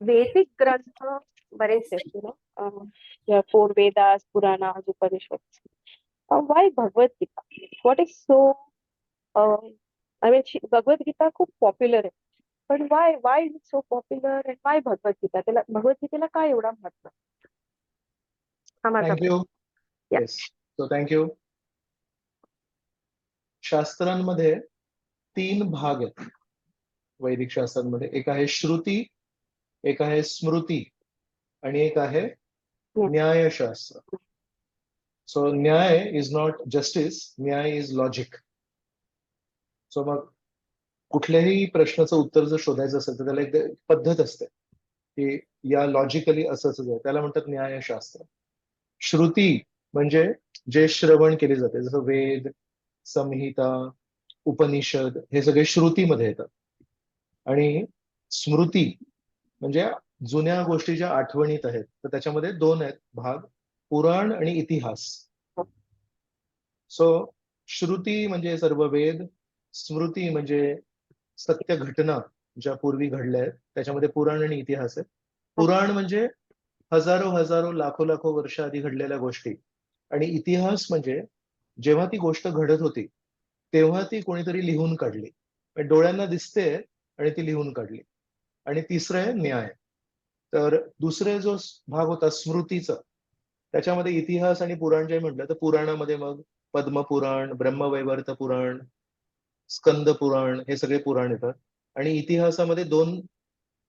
वैदिक ग्रंथ बरेच आहेत why Bhagavad Gita? What is so uh, I mean, she- Bhagavad Gita खूप पॉप्युलर आहे. पण why why is so popular and why Bhagavad Gita? त्याला भगवद्गीतेला काय एवढा महत्त्व? हा माझा सो थँक्यू शास्त्रांमध्ये तीन भाग आहेत. वैदिक शास्त्रांमध्ये. एक आहे श्रुती एक आहे स्मृती आणि एक आहे न्यायशास्त्र. So Nyaya is not justice Nyaya is logic so मग कुठल्याही प्रश्नाचं उत्तर जर शोधायचं असेल तर त्याला एक पद्धत असते की या लॉजिकली असंच आहे. त्याला म्हणतात न्यायशास्त्र. श्रुती म्हणजे जे श्रवण केले जाते जसं वेद संहिता उपनिषद हे सगळे श्रुतीमध्ये येतात. आणि स्मृती म्हणजे जुन्या गोष्टी ज्या आठवणीत आहेत तर त्याच्यामध्ये दोन आहेत. भाग पुराण आणि इतिहास. सो श्रुती म्हणजे सर्व वेद स्मृती म्हणजे सत्य घटना ज्या पूर्वी घडल्या आहेत त्याच्यामध्ये पुराण आणि इतिहास आहे पुराण म्हणजे हजारो हजारो लाखो लाखो वर्ष आधी घडलेल्या गोष्टी. आणि इतिहास म्हणजे जेव्हा ती गोष्ट घडत होती तेव्हा ती कोणीतरी लिहून काढली. डोळ्यांना दिसते आणि ती लिहून काढली. आणि तिसरं आहे न्याय. तर दुसरे जो भाग होता स्मृतीचा त्याच्यामध्ये इतिहास आणि पुराण जे म्हटलं तर पुराणामध्ये मग पद्मपुराण ब्रह्मवैवर्त पुराण स्कंद पुराण हे सगळे पुराण येतात. आणि इतिहासामध्ये दोन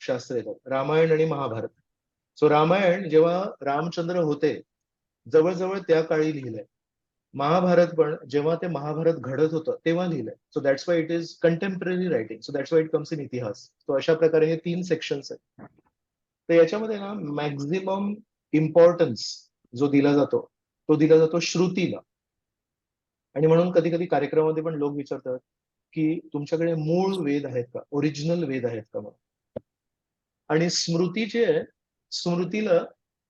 शास्त्र येतात रामायण आणि महाभारत. सो रामायण जेव्हा रामचंद्र होते जवळजवळ त्या काळी लिहिलंय. महाभारत पण जेव्हा ते महाभारत घडत होतं तेव्हा लिहिलंय. So that's why it is contemporary writing so that's why it comes in itihas. So अशा प्रकारे हे तीन सेक्शन्स आहेत. तर याच्यामध्ये ना मॅक्झिमम इम्पॉर्टन्स जो दिला जातो तो दिला जातो श्रुतीला. आणि म्हणून कधी कधी कार्यक्रमामध्ये पण लोक विचारतात की तुमच्याकडे मूळ वेद आहेत का? ओरिजिनल वेद आहेत का मग आणि स्मृती जे आहे स्मृतीला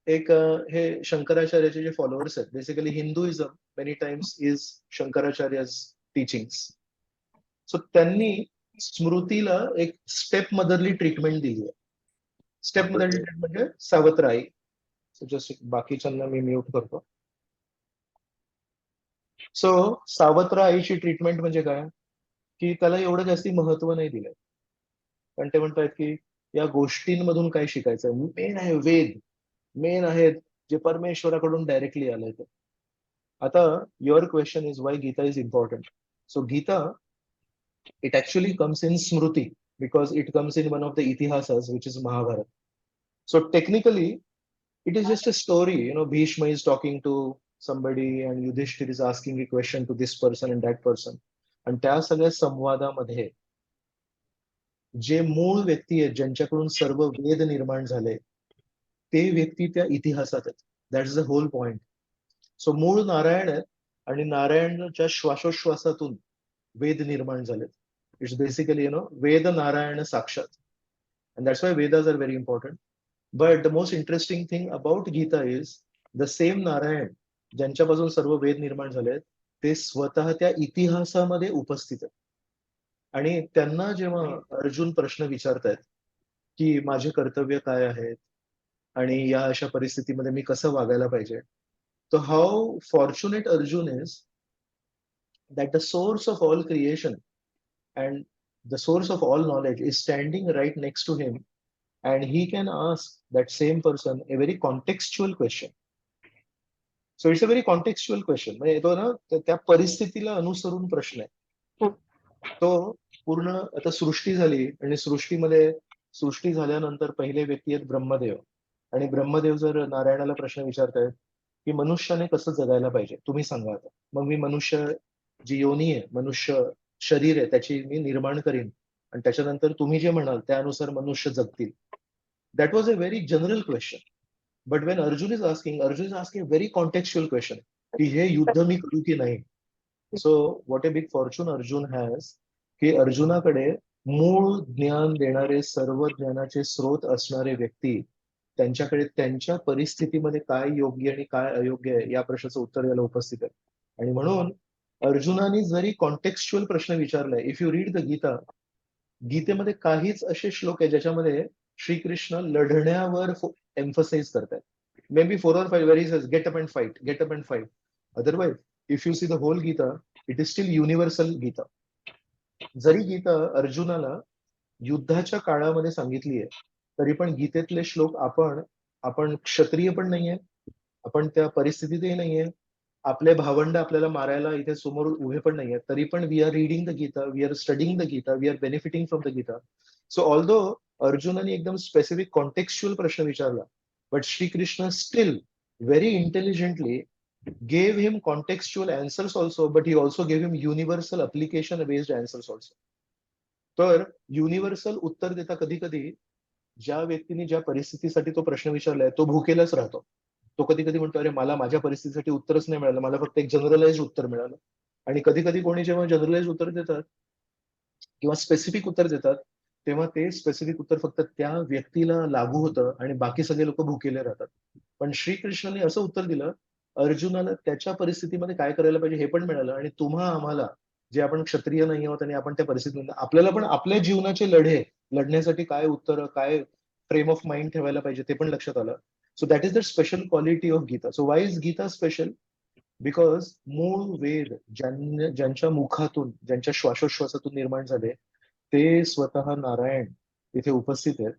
एक हे शंकराचार्याचे जे फॉलोअर्स आहेत basically Hinduism many times is Shankaracharya's teachings so त्यांनी स्मृतीला एक स्टेप मदरली ट्रीटमेंट दिली आहे. स्टेप मदरली ट्रीटमेंट म्हणजे सावत्राई. सो जस्ट बाकीच्यांना मी म्यूट करतो. सो सावत्र आईची ट्रीटमेंट म्हणजे काय? की त्याला एवढं जास्ती महत्त्व नाही दिलंय. पण ते म्हणतात की या गोष्टींमधून काय शिकायचं मेन आहे वेद. मेन आहेत जे परमेश्वराकडून डायरेक्टली आलंय ते आता your question is why Gita is important so Gita it actually comes in smriti because it comes in one of the itihasas which is Mahabharat so technically it is just a story you know Bhishma is talking to somebody and yudhishthir is asking a question to this person and that person. आणि त्या सगळ्या संवादामध्ये जे मूळ व्यक्ती आहेत ज्यांच्याकडून सर्व वेद निर्माण झाले ते व्यक्ती त्या इतिहासात आहेत that is the whole point so मूळ नारायण आहेत आणि नारायणच्या श्वासोश्वासातून वेद निर्माण झालेत. It's basically you know Veda Narayan साक्षात. And that's why Vedas are very important but the most interesting thing about Gita is the same Narayan ज्यांच्यापासून सर्व वेद निर्माण झालेत ते स्वतः त्या इतिहासामध्ये उपस्थित आहेत. आणि त्यांना जेव्हा अर्जुन प्रश्न विचारतायत की माझे कर्तव्य काय आहेत? आणि या अशा परिस्थितीमध्ये मी कसं वागायला पाहिजे? तर how fortunate Arjun is that the source of all creation and the source of all knowledge is standing right next to him and he can ask that same person a very contextual question. So it's a very contextual question. म्हणजे तो ना त्या- त्या परिस्थितीला अनुसरून प्रश्न आहे. तो पूर्ण आता सृष्टी झाली आणि सृष्टीमध्ये सृष्टी झाल्यानंतर पहिले व्यक्ती आहेत ब्रह्मदेव. आणि ब्रह्मदेव जर नारायणाला प्रश्न विचारतायत की मनुष्याने कसं जगायला पाहिजे? तुम्ही सांगा आता. मग मी मनुष्य जी योनी आहे मनुष्य शरीर आहे त्याची मी निर्माण करीन. आणि त्याच्यानंतर तुम्ही जे म्हणाल त्यानुसार मनुष्य जगतील. That was a very general question but when Arjun is asking Arjun is asking very contextual question की हे युद्ध मी करू की नाही? So what a big fortune Arjun has की अर्जुनाकडे मूळ ज्ञान देणारे सर्व ज्ञानाचे स्रोत असणारे व्यक्ती त्यांच्याकडे त्यांच्या परिस्थितीमध्ये काय योग्य आणि काय अयोग्य आहे या प्रश्नाचं उत्तर द्यायला उपस्थित आहे. आणि म्हणून अर्जुनाने जरी कॉन्टेक्स्च्युअल प्रश्न विचारलाय if you read the Gita गीतेमध्ये काहीच असे श्लोक आहे ज्याच्यामध्ये श्रीकृष्ण लढण्यावर एम्फसाइज करतायत. Maybe four or five very get up and fight get up and fight otherwise if you see the whole Gita it is still universal Gita जरी गीता अर्जुनाला युद्धाच्या काळामध्ये सांगितली आहे तरी पण गीतेतले श्लोक आपण आपण क्षत्रिय पण नाहीये आपण त्या परिस्थितीतही नाहीये आपले भावंड आपल्याला मारायला इथे समोर उभे पण नाहीये तरी पण we are reading the Gita we are studying the Gita we are benefiting from the Gita so although अर्जुनाने एकदम स्पेसिफिक कॉन्टेक्च्युअल प्रश्न विचारला but Shrikrishna still very intelligently gave him contextual answers also but he also gave him universal application based answers also तर universal उत्तर देता कधी कधी ज्या व्यक्तीने ज्या परिस्थितीसाठी तो प्रश्न विचारलाय तो भुकेलाच राहतो. तो कधी कधी म्हणतो अरे मला माझ्या परिस्थितीसाठी उत्तरच नाही मिळालं. मला फक्त एक जनरलाइज उत्तर मिळालं. आणि कधी कधी कोणी जेव्हा जनरलाइज उत्तर देतात किंवा स्पेसिफिक उत्तर देतात तेव्हा ते स्पेसिफिक उत्तर फक्त त्या व्यक्तीला लागू होतं आणि बाकी सगळे लोक भुकेले राहतात. पण श्रीकृष्णाने असं उत्तर दिलं अर्जुनाला त्याच्या परिस्थितीमध्ये काय करायला पाहिजे हे पण मिळालं आणि तुम्हा आम्हाला जे आपण क्षत्रिय नाही आहोत आणि आपण त्या परिस्थितीमध्ये आपल्याला पण आपल्या जीवनाचे लढे लढण्यासाठी काय उत्तर काय फ्रेम ऑफ माइंड ठेवायला पाहिजे ते पण लक्षात आलं. So that is the special quality of Gita so why is Gita special because मूळ वेद ज्यांच्या ज्यांच्या मुखातून ज्यांच्या श्वासोश्वासातून निर्माण झाले ते स्वतः नारायण इथे उपस्थित आहेत.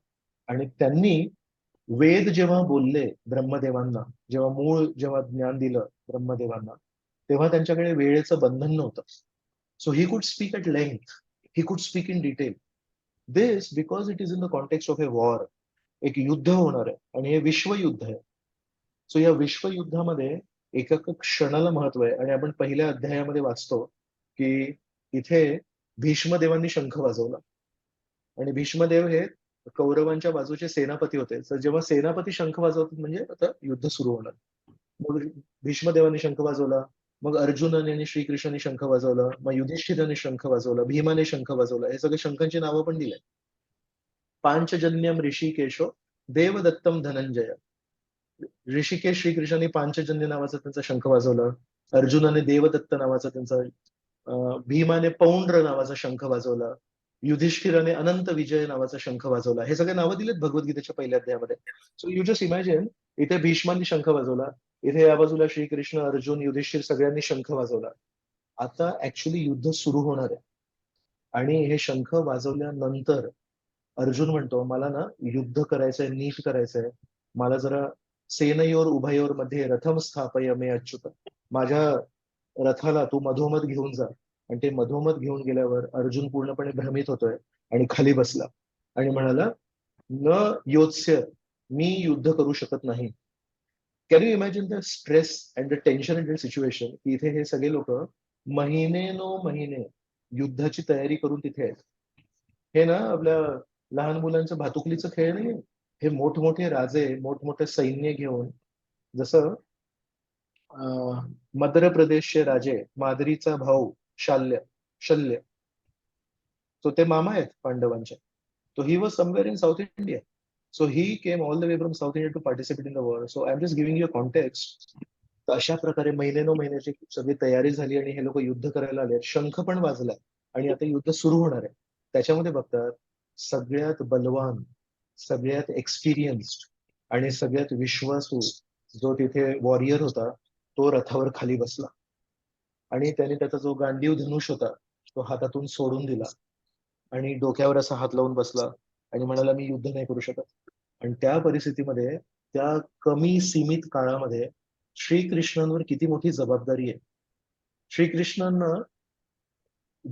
आणि त्यांनी वेद जेव्हा बोलले ब्रह्मदेवांना जेव्हा मूळ जेव्हा ज्ञान दिलं ब्रह्मदेवांना तेव्हा त्यांच्याकडे वेळेचं बंधन नव्हतं. So he could speak at length he could speak in detail this because it is in the context of a war एक युद्ध होणार आहे आणि हे विश्वयुद्ध आहे. सो या विश्वयुद्धामध्ये एका क्षणाला महत्त्व आहे. आणि आपण पहिल्या अध्यायामध्ये वाचतो की इथे भीष्मदेवांनी शंख वाजवला. आणि भीष्मदेव हे कौरवांच्या बाजूचे सेनापती होते. तर जेव्हा सेनापती शंख वाजवतात म्हणजे आता युद्ध सुरू होणार. मग भीष्मदेवांनी शंख वाजवला. मग अर्जुनाने श्रीकृष्णाने शंख वाजवलं मग युधिष्ठिराने शंख वाजवलं भीमाने शंख वाजवलं हे सगळे शंखांची नावं पण दिले पांचजन्यम ऋषिकेशो देवदत्तम धनंजय. ऋषिकेश श्रीकृष्णाने पांचजन्य नावाचा त्यांचा शंख वाजवला अर्जुनाने देवदत्त नावाचा त्यांचा भीमाने पौंड्र नावाचा शंख वाजवला युधिष्ठिराने अनंत विजय नावाचा शंख वाजवला हे सगळे नावं दिलेत भगवद्गीतेच्या पहिल्या अध्यायामध्ये. सो यू जस्ट इमॅजिन इथे भीष्मांनी शंख वाजवला इथे या बाजूला श्रीकृष्ण अर्जुन युधिष्ठिर सगळ्यांनी शंख वाजवला. आता ऍक्च्युली युद्ध सुरू होणार आहे. आणि हे शंख वाजवल्यानंतर अर्जुन म्हणतो मला ना युद्ध करायचंय नीट करायचंय. मला जरा सेनयोर उभयोरमध्ये रथम स्थापय मे अच्युत. माझ्या रथाला तू मधोमध घेऊन जा. आणि ते मधोमध घेऊन गेल्यावर अर्जुन पूर्णपणे भ्रमित होतोय आणि खाली बसला. आणि म्हणाला न योत्स्य मी युद्ध करू शकत नाही. Can you imagine the stress and the tension and the situation इथे हे सगळे लोक महिने नो महिने युद्धाची तयारी करून तिथे आहेत. हे ना आपल्या लहान मुलांचं भातुकलीचं खेळ नाही हे मोठमोठे राजे मोठमोठे सैन्य घेऊन जसं मध्य प्रदेशचे राजे मादरीचा भाऊ शाल्य शल्य. तो ते मामा आहेत पांडवांचे. तो he was somewhere in South India so he came all the way from South India to participate in the war so I am just giving you context अशा प्रकारे महिने नो महिन्याची सगळी तयारी झाली आणि हे लोक युद्ध करायला आले शंख पण वाजला आणि आता युद्ध सुरू होणार आहे. त्याच्यामध्ये बघतात सगळ्यात बलवान सगळ्यात एक्सपिरियन्स्ड आणि सगळ्यात विश्वासू जो तिथे वॉरियर होता तो रथावर खाली बसला. आणि त्याने त्याचा जो गांडीव धनुष होता तो हातातून सोडून दिला. आणि डोक्यावर असा हात लावून बसला. आणि म्हणाला मी युद्ध नाही करू शकत. आणि त्या परिस्थितीमध्ये त्या कमी सीमित काळामध्ये श्रीकृष्णांवर किती मोठी जबाबदारी आहे? श्रीकृष्णांना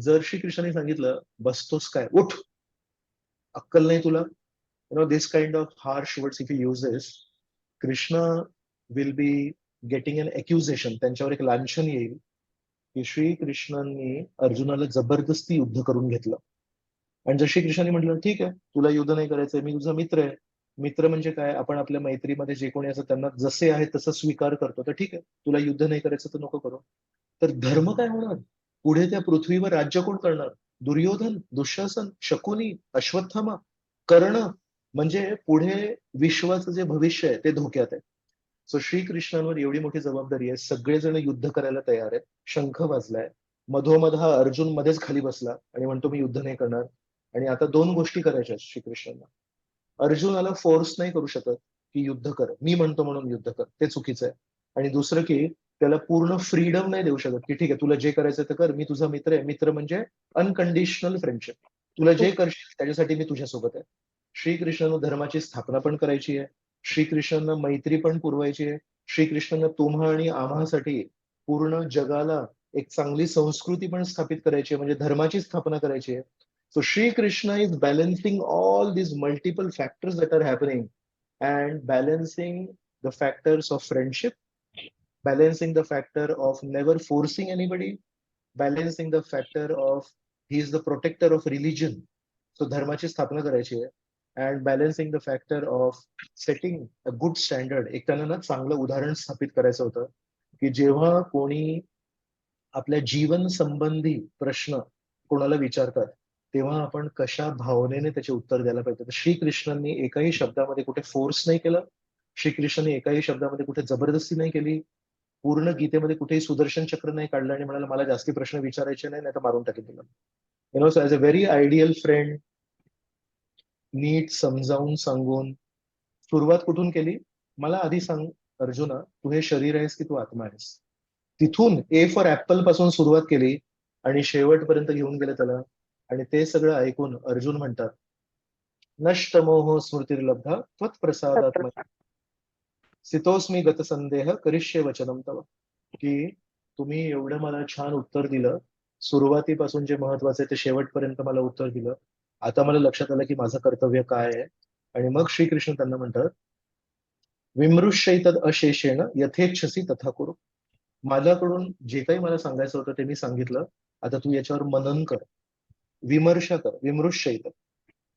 जर श्रीकृष्णाने सांगितलं बसतोस काय? उठ! अक्कल नाही तुला? You know this kind of harsh words if you uses Krishna will be getting an accusation त्यांच्यावर एक लांछन येईल की श्रीकृष्णांनी अर्जुनाला जबरदस्ती युद्ध करून घेतलं. आणि जर श्रीकृष्णाने म्हटलं ठीक आहे तुला युद्ध नाही करायचंय मी तुझा मित्र आहे. मित्र म्हणजे काय? आपण आपल्या मैत्रीमध्ये जे कोणी असं त्यांना जसे आहे तसं स्वीकार करतो. तर ठीक आहे तुला युद्ध नाही करायचं तर नको करू. तर धर्म काय होणार? पुढे त्या पृथ्वीवर राज्य कोण करणार? दुर्योधन दुःशासन शकुनी अश्वत्थामा कर्ण म्हणजे पुढे विश्वाचं जे भविष्य आहे ते धोक्यात आहे. सो श्रीकृष्णांवर एवढी मोठी जबाबदारी आहे. सगळेजण युद्ध करायला तयार आहेत. शंख वाजलाय. मधोमध हा अर्जुन मध्येच खाली बसला आणि म्हणतो मी युद्ध नाही करणार. आणि आता दोन गोष्टी करायच्या श्रीकृष्णांना. अर्जुनाला फोर्स नाही करू शकत की युद्ध कर. मी म्हणतो म्हणून युद्ध कर. ते चुकीचं आहे. आणि दुसरं की त्याला पूर्ण फ्रीडम नाही देऊ शकत की ठीक आहे तुला जे करायचं ते कर. मी तुझा मित्र आहे. मित्र म्हणजे अनकंडिशनल फ्रेंडशिप तुला जे करशील त्याच्यासाठी मी तुझ्यासोबत आहे. श्रीकृष्णानं धर्माची स्थापना पण करायची आहे. श्रीकृष्णांना मैत्री पण पुरवायची आहे. श्रीकृष्णांना तुम्हा आणि आम्हासाठी पूर्ण जगाला एक चांगली संस्कृती पण स्थापित करायची आहे. म्हणजे धर्माची स्थापना करायची आहे. So Sri Krishna is balancing all these multiple factors that are happening and balancing the factors of friendship balancing the factor of never forcing anybody balancing the factor of he is the protector of religion so धर्माची स्थापना करायची आहे and balancing the factor of setting a good standard एक ना चांगलं उदाहरण स्थापित करायचं होतं की जेव्हा कोणी आपल्या जीवन संबंधी प्रश्न कोणाला विचारतात तेव्हा आपण कशा भावनेने त्याचे उत्तर द्यायला पाहिजे? तर श्रीकृष्णांनी एकाही शब्दामध्ये कुठे फोर्स नाही केलं. श्रीकृष्णांनी एकाही शब्दामध्ये कुठे जबरदस्ती नाही केली. पूर्ण गीतेमध्ये कुठेही सुदर्शन चक्र नाही काढलं आणि म्हणाला मला जास्ती प्रश्न विचारायचे नाही नाही तर मारून टाकेल तुला. You know so as a very ideal friend नीट समजावून सांगून सुरुवात कुठून केली? मला आधी सांग अर्जुना तू हे शरीर आहेस की तू आत्मा आहेस? तिथून ए फॉर ऍपलपासून सुरुवात केली आणि शेवटपर्यंत घेऊन गेले त्याला. आणि ते सगळं ऐकून अर्जुन म्हणतात नष्ट मोह स्मृतिर्लब्धा त्वत्प्रसादात्म सितोस्मी गत संदेह करिष्य वचनम तव. की तुम्ही एवढं मला छान उत्तर दिलं सुरुवातीपासून जे महत्वाचं आहे ते शेवटपर्यंत मला उत्तर दिलं आता मला लक्षात आलं की माझं कर्तव्य काय आहे. आणि मग श्रीकृष्ण त्यांना म्हणतात विमृश्य तद अशेषेण यथेच्छसी तथा करू. माझ्याकडून जे काही मला सांगायचं होतं ते मी सांगितलं. आता तू याच्यावर मनन कर. विमर्श कर विमृश्यैत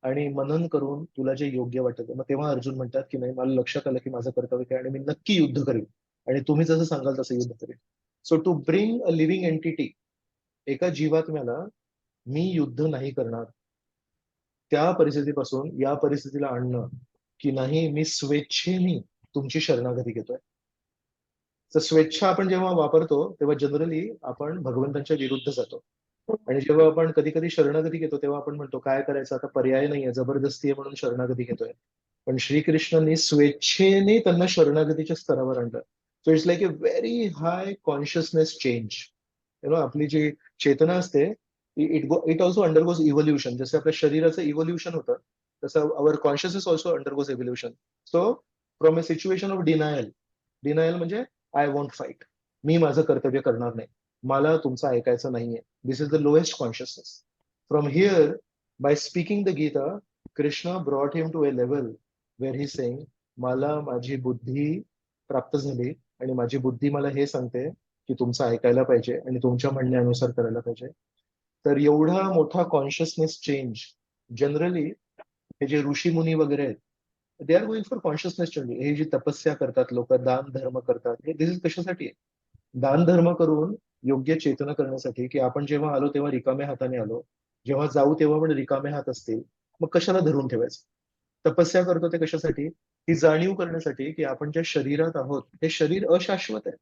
आणि मनन करून तुला जे योग्य वाटत मग तेव्हा अर्जुन म्हणतात की नाही मला लक्षात आलं की माझं कर्तव्य काय आणि मी नक्की युद्ध करेन. आणि तुम्ही जसं सांगाल तसं युद्ध करेन. So to bring a living entity एका जीवात्म्याला मी युद्ध नाही करणार त्या परिस्थितीपासून या परिस्थितीला आणणं की नाही मी स्वेच्छेने तुमची शरणागती घेतोय. तर स्वेच्छा आपण जेव्हा वापरतो तेव्हा जनरली आपण भगवंतांच्या विरुद्ध जातो. आणि जेव्हा आपण कधी कधी शरणागती घेतो तेव्हा आपण म्हणतो काय करायचं? आता पर्याय नाहीये जबरदस्ती आहे म्हणून शरणागती घेतोय. पण श्रीकृष्णांनी स्वेच्छेने त्यांना शरणागतीच्या स्तरावर आणलं. So it's like a very high consciousness change you know आपली जी चेतना असते it go it also undergoes evolution जसं आपल्या शरीराचं इव्होल्युशन होतं तसं our consciousness also undergoes evolution so from a situation of denial denial म्हणजे आय वॉन्ट फाईट मी माझं कर्तव्य करणार नाही. मला तुमचं ऐकायचं नाहीये. This is the lowest consciousness from here by speaking the Gita Krishna brought him to a level where he Seng मला माझी बुद्धी प्राप्त झाली आणि माझी बुद्धी मला हे सांगते की तुमचं ऐकायला पाहिजे आणि तुमच्या म्हणण्यानुसार करायला पाहिजे. तर एवढा मोठा कॉन्शियसनेस चेंज जनरली हे जे ऋषी मुनी वगैरे आहेत they are going for consciousness change हे जी तपस्या करतात लोक दान धर्म करतात हे दिस इज कशासाठी आहे? दान धर्म करून योग्य चेतना करण्यासाठी की आपण जेव्हा आलो तेव्हा रिकाम्या हाताने आलो जेव्हा जाऊ तेव्हा पण रिकामे हात असतील मग कशाला धरून ठेवायचं? तपस्या करतो ते कशासाठी? ही जाणीव करण्यासाठी की आपण ज्या शरीरात आहोत हे शरीर अशाश्वत आहे.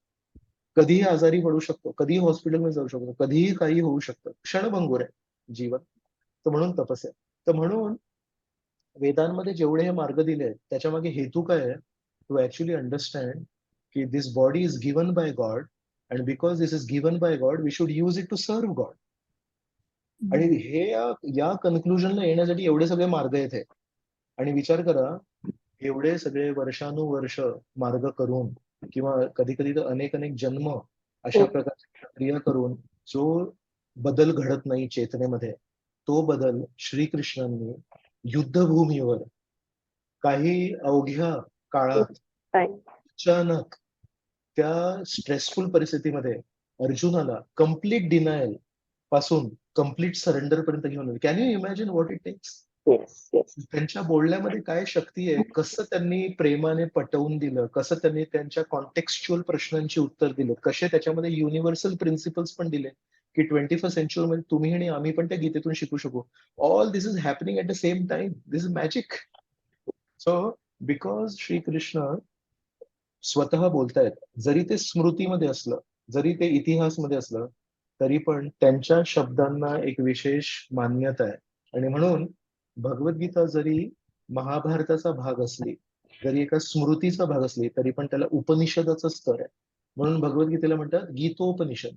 कधीही आजारी पडू शकतो कधीही हॉस्पिटलमध्ये जाऊ शकतो कधीही काही होऊ शकतं. क्षणभंगूर आहे जीवन. तर म्हणून तपस्या. तर म्हणून वेदांमध्ये जेवढे हे मार्ग दिले आहेत त्याच्यामागे हेतू काय आहे? टू ऍक्च्युली अंडरस्टँड की this body is given by God and because this is given by God we should use it to serve God आणि हे या कन्क्लुजनला येण्यासाठी एवढे सगळे मार्ग हे. आणि विचार करा एवढे सगळे वर्षानुवर्ष मार्ग करून किंवा कधी कधी तर अनेक अनेक जन्म अशा हो. प्रकारच्या क्रिया करून जो बदल घडत नाही चेतनेमध्ये तो बदल श्रीकृष्णांनी युद्धभूमीवर काही अवघ्या काळात Time. अचानक त्या स्ट्रेसफुल परिस्थितीमध्ये अर्जुनाला कंप्लीट डिनायलपासून कंप्लीट सरेंडर पर्यंत घेऊन can you imagine what it takes. त्यांच्या बोलण्यामध्ये काय शक्ती आहे? कसं त्यांनी प्रेमाने पटवून दिलं? कसं त्यांनी त्यांच्या कॉन्टेक्स्च्युअल प्रश्नांची उत्तर दिलं? कसे त्याच्यामध्ये युनिव्हर्सल प्रिन्सिपल्स पण दिले? की ट्वेंटी फर्स्ट सेंचुरी मध्ये तुम्ही आणि आम्ही पण त्या गीतेतून शिकू शकू. All this is happening at the same time this is magic so because Shrikrishna स्वतः बोलतायत. जरी ते स्मृतीमध्ये असलं जरी ते इतिहासमध्ये असलं तरी पण त्यांच्या शब्दांना एक विशेष मान्यता आहे. आणि म्हणून भगवद्गीता जरी महाभारताचा भाग असली जरी एका स्मृतीचा भाग असली तरी पण त्याला उपनिषदाचा स्तर आहे. म्हणून भगवद्गीतेला म्हणतात Gitopanishad.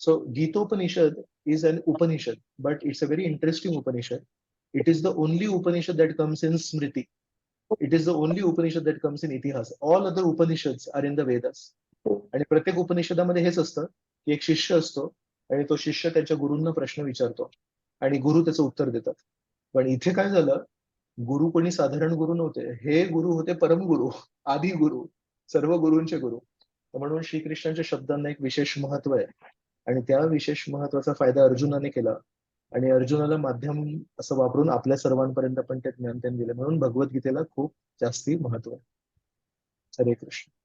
So Gitopanishad is an Upanishad but it's a very interesting Upanishad. It is the only Upanishad that comes in smriti it is the only Upanishad that comes in itihas all other Upanishad are in the Vedas. आणि प्रत्येक उपनिषदामध्ये हेच असतं की एक शिष्य असतो आणि तो शिष्य त्याच्या गुरूंना प्रश्न विचारतो आणि गुरु त्याचं उत्तर देतात. पण इथे काय झालं गुरु कोणी साधारण गुरु नव्हते. हे गुरु होते परमगुरु आदि गुरु सर्व गुरूंचे गुरु. म्हणून श्रीकृष्णांच्या शब्दांना एक विशेष महत्त्व आहे. आणि त्या विशेष महत्त्वाचा फायदा अर्जुनाने केला. आणि अर्जुनाला माध्यम असं वापरून आपल्या सर्वांपर्यंत पण ते ज्ञान त्यांनी दिलं. म्हणून भगवद्गीतेला खूप जास्ती महत्त्व आहे. हरे कृष्ण.